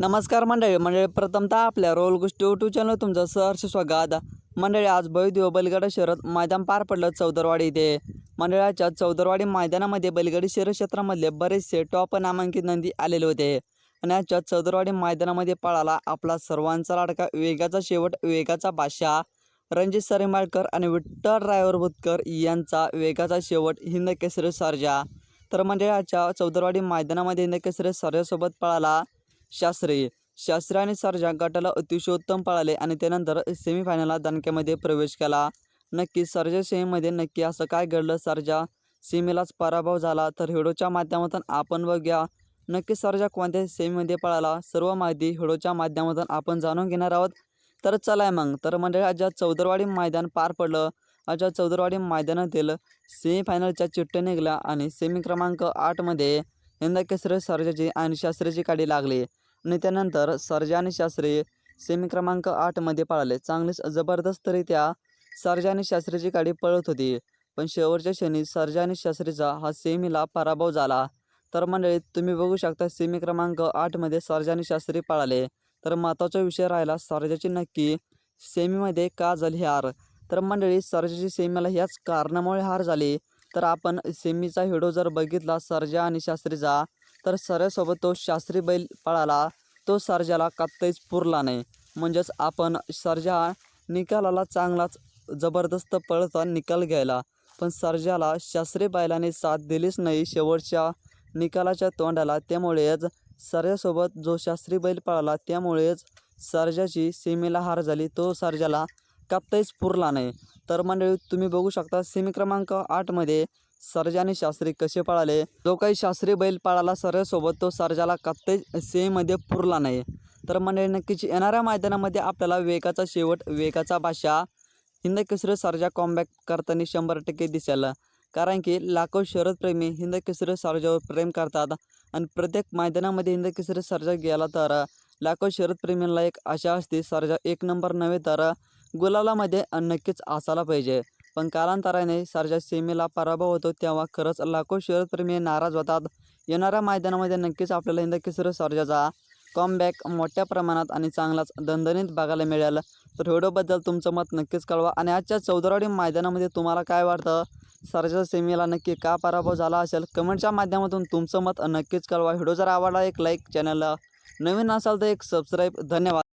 नमस्कार मंडळी मंडळी प्रथमतः आपल्या रोल गोष्टी यूट्यूब चॅनल तुमचं सहर्ष स्वागत. मंडळी आज भव्यदिव बैलगाडा शहरात मैदान पार पडलं चौदरवाडी इथे. मंडळाच्या चौदरवाडी मैदानामध्ये बैलगाडी शहर क्षेत्रामधले बरेचसे टॉप नामांकित नंदी आलेले होते. आणि आजच्या चौदरवाडी मैदानामध्ये पळाला आपला सर्वांचा लाडका वेगाचा शेवट वेगाचा बादशाह रणजित सरेमाळकर आणि विठ्ठल ड्रायव्हर भुतकर यांचा वेगाचा शेवट हिंद केसरी सर्जा. तर मंडळाच्या चौदरवाडी मैदानामध्ये हिंद केसरी सर्जासोबत पळाला शास्त्री. शास्त्री आणि सर्जा गटाला अतिशय उत्तम पळाले आणि त्यानंतर सेमीफायनलला दणक्यामध्ये प्रवेश केला. नक्की सर्जा सेमीमध्ये नक्की असं काय घडलं? सर्जा सेमीलाच पराभव झाला तर हिडोच्या माध्यमातून आपण बघूया. नक्की सर्जा कोणत्या सेमीमध्ये पळाला? सर्व माहिती हिडोच्या माध्यमातून आपण जाणून घेणार आहोत. तर चला मग तर म्हणजे आज चौदरवाडी मैदान पार पडलं. आज चौदरवाडी मैदानातील सेमीफायनलच्या चिठ्ठ्या निघल्या आणि सेमी क्रमांक आठमध्ये यंदा केसर सर्जाची आणि शास्त्रीची काडी लागली. आणि त्यानंतर सर्जानी शास्त्री सेमी क्रमांक आठमध्ये पळाले. चांगलीच जबरदस्तरित्या सर्जानी शास्त्रीची गाडी पळत होती. पण शेवटच्या क्षणी सर्जानी शास्त्रीचा हा सेमीला पराभव झाला. तर मंडळी तुम्ही बघू शकता सेमी क्रमांक आठमध्ये सर्जानी शास्त्री पळाले. तर महत्त्वाचा विषय राहिला सर्जाची नक्की सेमीमध्ये का झाली हार? तर मंडळी सर्जाची सेमीला ह्याच कारणामुळे हार झाली. तर आपण सेमीचा हिडो जर बघितला सर्जा आणि शास्त्रीचा तर सर्जासोबत तो शास्त्री बैल पळाला. तो सर्जाला कात्ताहीच पुरला नाही. म्हणजेच आपण सर्जा हा निकालाला चांगलाच जबरदस्त पळता निकाल घ्यायला. पण सर्जाला शास्त्री बैलाने साथ दिलीच नाही. शेवटच्या निकालाच्या तोंडाला त्यामुळेच सर्जासोबत जो शास्त्री बैल पळाला त्यामुळेच सर्जाची सीमेला हार झाली. तो सर्जाला कात्ताहीच पुरला नाही. तर मंडळी तुम्ही बघू शकता सेमी क्रमांक आठमध्ये सर्जाने शास्त्री कसे पळाले? जो काही शास्त्री बैल पळाला सर्जासोबत तो सर्जाला कत्ते सेमध्ये पुरला नाही. तर मंडळी नक्कीच येणाऱ्या मैदानामध्ये आपल्याला वेगाचा शेवट वेगाचा भाषा हिंद केसरी सर्जा कॉम्बॅक करताना शंभर टक्के दिसेल. कारण की लाखो शरदप्रेमी हिंद केसरी सर्जावर प्रेम करतात आणि प्रत्येक मैदानामध्ये हिंद केसरी सर्जा गेला तर लाखो शरदप्रेमींना एक आशा असते सर्जा एक नंबर नव्हे तर गुलालामध्ये नक्कीच असायला पाहिजे. पण कालांतराने सारजा सेमीला पराभव होतो तेव्हा खरंच लाखो शरदप्रेमी नाराज होतात. येणाऱ्या मैदानामध्ये नक्कीच आपल्याला हिंद किसर सर्जाचा कॉमबॅक मोठ्या प्रमाणात आणि चांगलाच दणदणीत बघायला मिळेल. तर व्हिडिओबद्दल तुमचं मत नक्कीच कळवा आणि आजच्या चौदरवाडी मैदानामध्ये तुम्हाला काय वाटतं? सर्जा सेमीला नक्की का पराभव झाला असेल? कमेंटच्या माध्यमातून तुमचं मत नक्कीच कळवा. व्हिडिओ जर आवडला एक लाईक चॅनलला नवीन असाल तर एक सबस्क्राईब धन्यवाद.